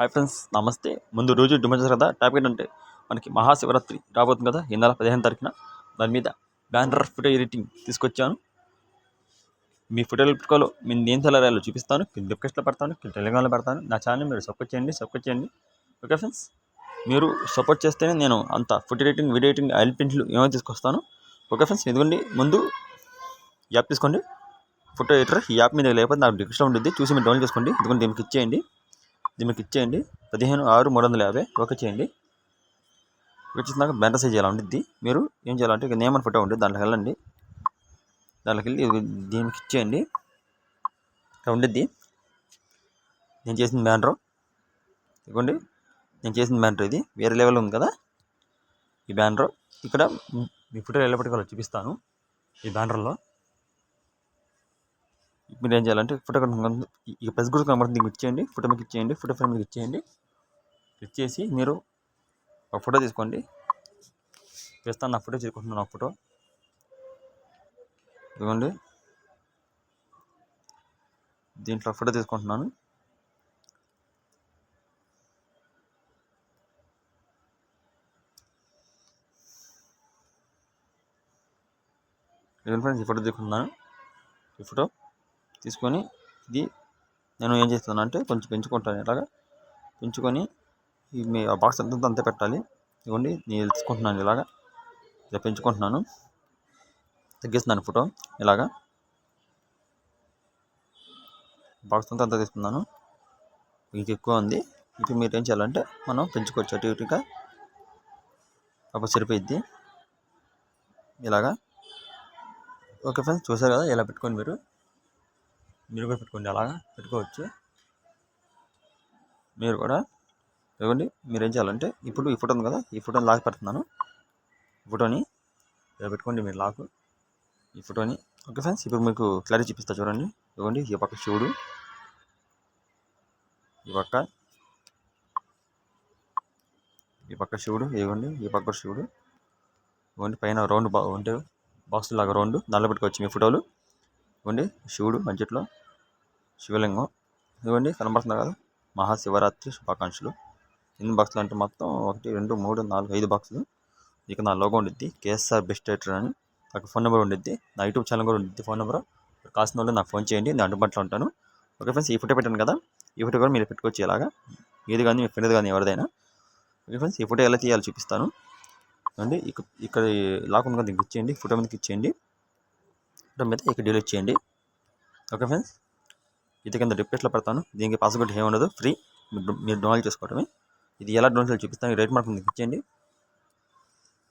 Hi friends నమస్తే. ముందు రోజు డిమంచర్ కదా టాపిక్ అంటే మనకి మహాశివరాత్రి రాబోతుంది కదా ఈ నెల పదిహేను తారీఖున. దాని మీద బ్యానర్ ఫోటో ఎడిటింగ్ తీసుకొచ్చాను. మీ ఫోటోలు పెట్టుకోలో మీ ఏం రాయాలో చూపిస్తాను. కింద డిస్క్రిప్షన్లో పెడతాను కింద టెలిగ్రామ్లో పెడతాను. నా ఛానల్ మీరు సపోర్ట్ చేయండి సపోర్ట్ చేయండి. ఓకే ఫ్రెండ్స్ మీరు సపోర్ట్ చేస్తేనే నేను అంత photo editing video editing oil పెయింట్లు ఏమైనా తీసుకొస్తాను. ఓకే ఫ్రెండ్స్ ఎందుకండి ముందు యాప్ తీసుకోండి. ఫోటో ఎడిటర్ ఈ యాప్ మీద లేకపోతే నాకు డిస్క్రిప్షన్ ఉంటుంది చూసి మీరు డౌన్లోడ్ చేసుకోండి. ఎందుకంటే దీనికి ఇచ్చేయండి దీనికి ఇచ్చేయండి. పదిహేను ఆరు మూడు వందల యాభై. ఓకే చేయండి. వచ్చేసినాక బ్యానర్ సైజ్ ఎలా ఉంటుంది మీరు ఏం చేయాలంటే ఇక నేమన్ ఫోటో ఉంటుంది. దాంట్లోకి వెళ్ళండి. దాంట్లోకి వెళ్ళి దీనికి ఇచ్చేయండి. ఇక్కడ ఉండిద్ది. నేను చేసిన బ్యానర్ ఇదిగోండి. నేను చేసిన బ్యానర్ ఇది. వేరే లెవెల్ ఉంది కదా. ఈ బ్యానర్ ఇక్కడ మీ ఫోటో ఎలా పెట్టుకోవాలో చూపిస్తాను. ఈ బ్యానర్లో మీరు ఏం చేయాలంటే ఫోటో ఈ ఇక ప్రెస్ గుర్తు కనబడుతుంది దీనికి ఇచ్చేయండి ఫోటో మీకు ఇచ్చేయండి ఫోటో ఫ్రేమ్ మీకు ఇచ్చేయండి. ఇచ్చేసి మీరు ఒక ఫోటో తీసుకోండి. వేస్తాను నా ఫోటో తీసుకుంటున్నాను ఒక ఫోటో. ఇదిగోండి. దీంట్లో ఫోటో తీసుకుంటున్నాను. ఫ్రెండ్స్ ఈ ఫోటో తీసుకుంటున్నాను. ఈ ఫోటో తీసుకొని ఇది నేను ఏం చేస్తాను అంటే కొంచెం పెంచుకుంటాను. ఇలాగా పెంచుకొని ఈ మీ ఆ బాక్స్ అంతా అంతే పెట్టాలి. ఇవ్వండి నేను తీసుకుంటున్నాను ఇలాగా. ఇలా పెంచుకుంటున్నాను. తగ్గిస్తున్నాను ఫోటో ఇలాగా. బాక్స్ అంతా అంతా తీసుకున్నాను. ఇది ఎక్కువ ఉంది. ఇప్పుడు మీరు ఏం చేయాలంటే మనం పెంచుకోవచ్చు. అటు ఇటుగా అప్పుడు సరిపోయిద్ది. ఇలాగా. ఓకే ఫ్రెండ్స్ చూసారు కదా? ఇలా పెట్టుకోండి మీరు మీరు కూడా పెట్టుకోండి అలాగా? పెట్టుకోవచ్చు. మీరు కూడా ఇవ్వండి మీరు ఏం చేయాలంటే ఇప్పుడు ఈ ఫోటో ఉంది కదా ఈ ఫోటోని లాక్ పెడుతున్నాను. ఈ ఫోటోని ఇలా పెట్టుకోండి మీరు లాక్. ఈ ఫోటోని ఓకే ఫ్రెండ్స్ ఇప్పుడు మీకు క్లారిటీ చూపిస్తా చూడండి. ఇవ్వండి ఈ పక్క శివుడు ఈ పక్క ఈ పక్క శివుడు ఇవ్వండి ఈ పక్క శివుడు. ఇవ్వండి పైన రౌండ్ బా ఉంటే బాక్స్ లాగా రౌండ్ దానిలో పెట్టుకోవచ్చు మీ ఫోటోలు. ఇవ్వండి శివుడు మధ్యలో శివలింగం. ఇదిగోండి కనబడుతుంది కదా మహాశివరాత్రి శుభాకాంక్షలు. ఎన్ని బాక్సులు అంటే మొత్తం ఒకటి రెండు మూడు నాలుగు ఐదు బాక్సులు. ఇక నా లోగో ఉండిద్ది కేఎస్ఆర్ బెస్ట్ రైటర్ అని. నాకు ఫోన్ నెంబర్ ఉండిద్ది నా యూట్యూబ్ ఛానల్ కూడా ఉండిద్ది ఫోన్ నెంబర్. కాసిన వాళ్ళు నాకు ఫోన్ చేయండి నేను అందుబాటులో ఉంటాను. ఓకే ఫ్రెండ్స్ ఈ ఫోటో పెట్టాను కదా ఈ ఫోటో కూడా మీరు పెట్టుకోవచ్చు ఇలాగా. ఏది కానీ మీ ఫ్రెండ్ కానీ ఎవరిదైనా. ఓకే ఫ్రెండ్స్ ఈ ఫోటో ఎలా తీయాలో చూపిస్తాను. అండి ఇక్కడ ఇక్కడ లాక్ ఉంది కదా దీనికి ఇచ్చేయండి ఫోటో మీదకి ఇచ్చేయండి ఫోటో మీద ఇక్కడ డిలీట్ ఇచ్చేయండి ఓకే ఫ్రెండ్స్ ఇది కింద డిస్క్రిప్షన్లో పెడతాను. దీనికి పాసిబిలిటీ ఏమి ఉండదు. ఫ్రీ. మీరు మీరు చేసుకోవడమే. ఇది ఎలా డోనల్ చూపిస్తాను. రేట్ మార్క్ దీనికి ఇచ్చేయండి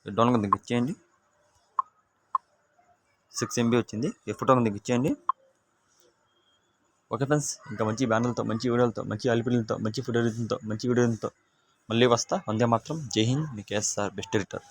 ఈ డౌన్లోడ్ ఇచ్చేయండి సిక్స్ ఎంబీ వచ్చింది. ఈ ఫోటో దీనికి ఇచ్చేయండి ఓకే ఫ్రెండ్స్ ఇంకా మంచి బ్యానర్లతో మంచి వీడియోలతో మంచి అలిపిలతో మంచి ఫోటోలతో మంచి వీడియోలతో మళ్ళీ వస్తా. వందే మాత్రం. జై హింద్. మీ కేఎస్ఆర్ బెస్ట్ ఎడిటర్.